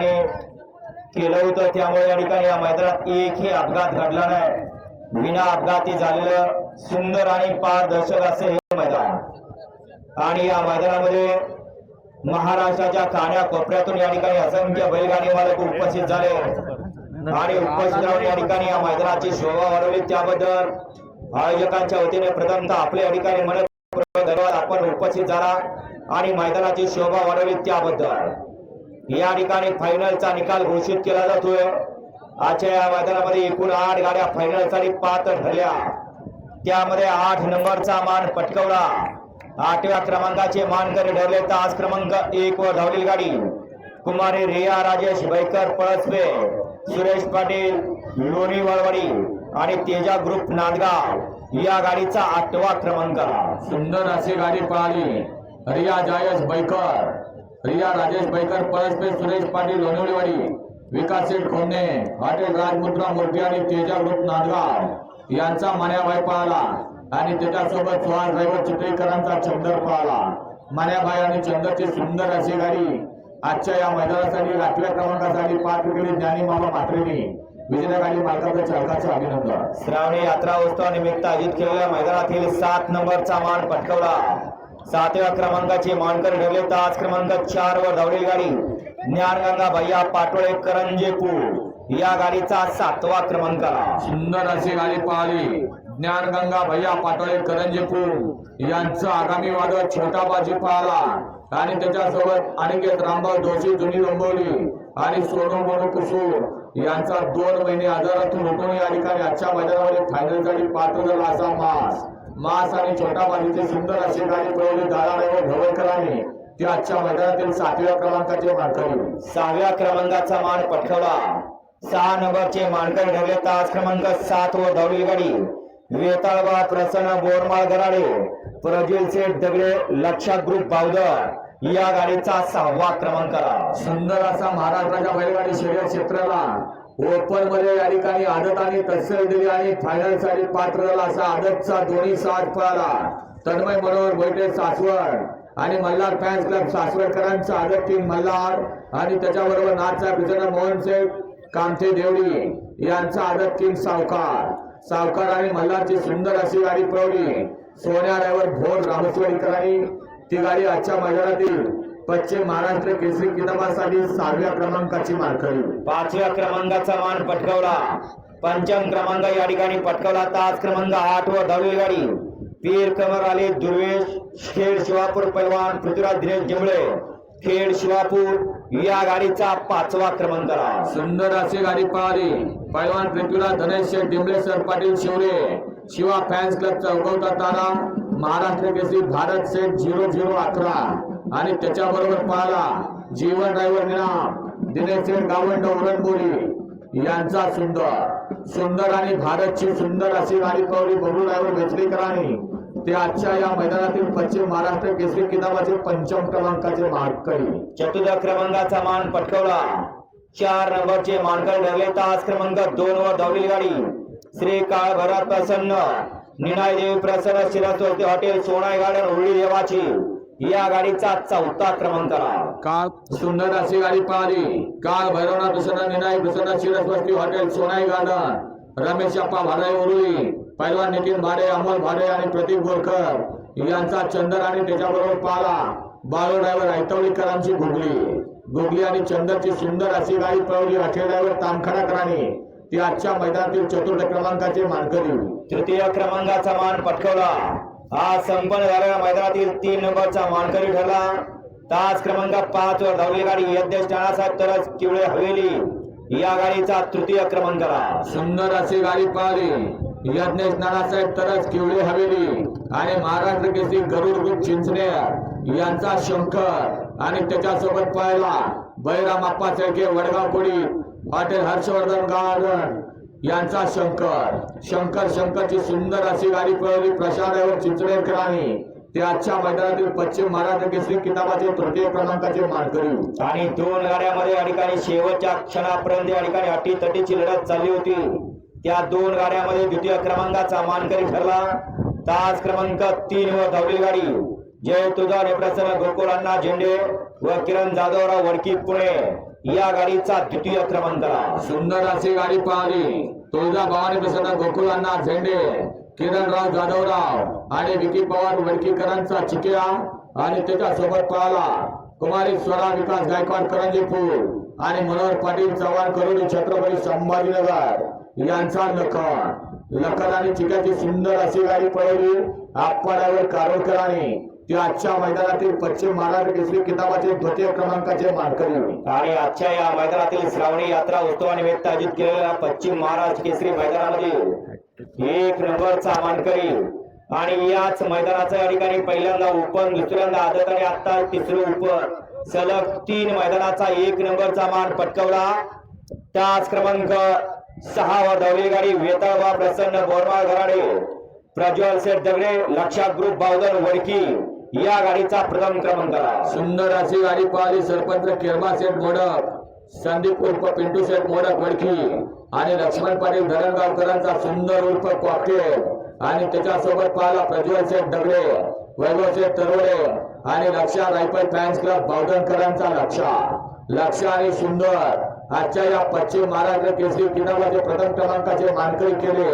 केलं होतं. त्यामुळे या ठिकाणी या मैदानात एकही अपघात घडला नाही. विना अपघाती झालेलं सुंदर आणि पारदर्शक असे हे मैदान. आणि या मैदानामध्ये महाराष्ट्राच्या कानाकोपऱ्यातून या ठिकाणी असंख्य बैलगाडी मालक उपस्थित झाले. आणि उपस्थित राहून या ठिकाणी या मैदानाची शोभा वाढवली. त्याबद्दल आयोजकांच्या वतीने प्रथमतः आपले अधिकारी म्हणत धन्यवाद. आपण उपस्थित झाला आणि मैदानाची शोभा वाढवली त्याबद्दल. या ठिकाणी फायनलचा निकाल घोषित केला जातोय. आजच्या या मैदानामध्ये एकूण आठ गाड्या फायनलसाठी पात्र ठरल्या. त्यामध्ये आठ नंबरचा मान पटकवला. आठव्या क्रमांकाचे मानकरी ठरले तास क्रमांक एक वर धावलेली गाडी कुमारी रिया राजेश बैकर पळसवे सुरेश पाटील लोणी वळवडी आणि तेजा ग्रुप नांदगाव या गाडीचा आठवा क्रमांक. सुंदर अशी गाडी पळाली. रिया जायश बैकर रिया राजेश बैकर परसपे सुरेश पाटील लोणवडीवाडी विकास शेठ खोंडे हॉटेल राजमुद्रा मूर्ती आणि तेजा ग्रुप नांदगाव यांचा मान्याभाई पाहला. आणि त्याच्यासोबत सुहास ड्रायव्हर चित्रीकरांचा चंदर पाहला. मान्याभाई आणि चंदरची सुंदर अशी गाडी आजच्या या मैदानासाठी आठव्या क्रमांकासाठी पाच विकेट ज्ञानी मामा म्हात्रेने. विजय गाडी मालकाचं चालकाचं अभिनंदन. श्रावणी यात्रा उत्सवानिमित्त आयोजित केलेल्या मैदानातील सात नंबरचा मान पटकवला. सातव्या क्रमांकाचे मानकर ठरले तर आज क्रमांक चार वर धावलेली गाडी ज्ञानगंगा भैया पाटोळे करंजेपूर. या गाडीचा सातवा क्रमांक. सुंदर अशी गाडी पळाली ज्ञानगंगा भैया पाटोळे करंजेपूर. यांचं आगामी वादळ छोटा बाजी पाहला. आणि त्याच्यासोबत अनिकेत रामभाऊ जोशी जुनी डोंबवली आणि सोनू मोनू कुसूर. यांचा दोन महिने आजारातून उठून या ठिकाणी आजच्या मैदानामध्ये फायनलसाठी पात्र झाला असा मास. मास आणि छोटा बाजीची सुंदर अशी गाडी पळवली दादा ढवळकरांनी ती आजच्या मैदानातील सातव्या क्रमांकाचे मानकरी. सहाव्या क्रमांकाचा मान पटकवला सहा नंबरचे मानकर ठरले तास क्रमांक सात वर धावलेली गाडी वेताळबा प्रसन्न बोरमाळ गराडे. प्रज्वल सेठ दगडे लक्षात ग्रुप बावदर या गाडीचा सहावा क्रमांक. सुंदर असा महाराष्ट्राच्या बैलगाडी शर्यत क्षेत्राला ओपनमध्ये या ठिकाणी आदत आणि तत्सर दिली आणि फायनलसाठी पात्र झाला असा आदतचा दोन्ही साथ पळाला. तन्मय मनोहर बैठे सासवड आणि मल्हार फॅन्स क्लब सासवडकरांचा आदत टीम मल्हार आणि त्याच्याबरोबर नाथचा विजय मोहन शेख कामथे देवडी यांचा आदत टीम सावकार. सावकार आणि मल्हारची सुंदर अशी गाडी पळवली. सोन्या ड्रायव्हर भोर रामेश्वरीकरांनी. ती गाडी आजच्या मैदानातील पश्चिम महाराष्ट्र केसरी किताबासाठी सहाव्या क्रमांकाची मार्करी पाचव्या क्रमांकाचा मान पटकवला. पंचम क्रमांक या ठिकाणी पटकवला. तास क्रमांक आठ वर धावलेली गाडी. पीर कमर आले दुर्वेश खेड शिवापूर पैलवान पृथ्वीराज दिनेश जिंबळे खेड शिवापूर या गाडीचा पाचवा क्रमांक आला. सुंदर अशी गाडी पळाली. पैलवान Prithviraj Dhanesh Sheth Dimble sir Patil Shivare. Shiva fans club चौकवता तारा. Maharashtra Kesari Bharat set zero zero अकरा. आणि त्याच्याबरोबर पळाला जीवन ड्रायव्हर निनाम दिनेश सेठ गावंड उरणबोली यांचा सुंदर. सुंदर आणि भारतची सुंदर अशी गाडी पळवली बबलू ड्रायव्हर वेचलेकरांनी ते आजच्या या मैदानातील पश्चिम महाराष्ट्र केसरी किताबाचे पंचम क्रमांकाचे मार्करी चतुर्थ क्रमांकाचा मान पटकवला. चार नंबरचे मानकर ठरले. तास क्रमांक दोन वर धावलेली गाडी. श्री काळ भरात प्रसन्न निनाय देवी प्रसन्न शिरस्वती हॉटेल सोनाई गार्डन होळी देवाची. या गाडीचा चौथा क्रमांक आला. काळ सुंदर अशी गाडी पळाली काळ भैरवनाथ प्रसन्न निनाय प्रसन्न शिरस्वती हॉटेल सोनाई गार्डन. रमेश अप्पा भाडे उरुळी पैलवान नितीन भाडे अमोल भाडे आणि प्रतीक बोरकर यांचा चंदर आणि त्याच्याबरोबर पाला. बाळू ड्रायव्हर ऐतवळीकरांची घुगली. घुगली आणि चंदरची सुंदर अशी गाडी पळवली. अखेर ड्रायव्हर तामखडाकरांनी ती आजच्या मैदानातील चतुर्थ क्रमांकाचे मानकरी. तृतीय क्रमांकाचा मान पटकवला. आज संपन्न झालेल्या मैदानातील तीन नंबरचा मानकरी ठरला. तास क्रमांक पाच वर धावलेली गाडी यज्ञेश नानासाहेब तरच किवळे हवेली. या गाडीचा तृतीय क्रमांक. सुंदर अशी गाडी पळाली यज्ञेश नानासाहेब तरच किवळे हवेली. आणि महाराष्ट्र केसरी गरुड ग्रुप चिंचनेर यांचा शंकर आणि त्याच्यासोबत पळाला बैराम शेळके वडगाव कोडी हॉटेल हर्षवर्धन गार्डन यांचा शंकर. शंकर शंकरची सुंदर अशी गाडी पळवली. प्रशांत चिंचणेकरांनी ते आजच्या मैदानातील पश्चिम महाराष्ट्र केसरी किताबाचे तृतीय क्रमांकाचे मानकरी. आणि दोन गाड्यामध्ये या ठिकाणी शेवटच्या क्षणापर्यंत या ठिकाणी अटी तटीची लढत चालली होती. त्या दोन गाड्यामध्ये द्वितीय क्रमांकाचा मानकरी ठरला. तास क्रमांक तीन व धावली गाडी. जय तुझा प्रसन्न गोकुळांना झेंडे व किरण जाधवराव वडकी पुणे. या गाडीचा द्वितीय क्रमांक सुंदर अशी गाडी पाहिली तुळजा भवानी प्रसन्न गोकुळांना झेंडे किरणराव जाधवराव आणि विकी पवार वडकीकरांचा चिकिया आणि त्याच्या सोबत पळाला कुमारी स्वरा विकास गायकवाड करंजीपूर आणि मनोहर पाटील चव्हाण करोडी छत्रपती संभाजीनगर यांचा लखन. लखन आणि चिक्याची सुंदर अशी गाडी पळवली. आप्पाड्यावर कारोडकरांनी ती आजच्या मैदानातील पश्चिम महाराष्ट्र केसरी किताबाचे द्वितीय क्रमांकाचे मानकरी. आणि आजच्या या मैदानातील श्रावणी यात्रा उत्सवानिमित्त आयोजित केलेल्या पश्चिम महाराष्ट्र केसरी मैदानामध्ये एक नंबरचा मानकरी. आणि याच मैदानाचं या ठिकाणी पहिल्यांदा ओपन दुसऱ्यांदा आदत आणि आता तिसरं ओपन. सलग तीन मैदानाचा एक नंबरचा मान पटकवला. त्याच क्रमांक सहा व धावली गाडी वेताळबा प्रसन्न बोरमाळ घराडे प्रज्वल सेठ दगडे लक्षात ग्रुप बावधन वडकी. या गाडीचा प्रथम क्रमांक आला. सुंदर अशी गाडी पाहिली सरपंच किरमा शेठ मोडक संदीप उर्फ पिंटू शेठ मोडक वडकी आणि लक्ष्मण पाटील धरणगावकरांचा सुंदर उर्फ कॉकटेल. आणि त्याच्यासोबत पाहिला प्रज्वल शेठ दगडे वैभव शेठ तरवडे आणि लक्षा रायफल फॅन्स क्लब बावधनकरांचा लक्षा. लक्ष आणि सुंदर आजच्या या पश्चिम महाराष्ट्र केसरी किताबाचे प्रथम क्रमांकाचे मानकरी केले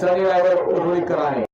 सनी रायवर उरुळीकरांनी.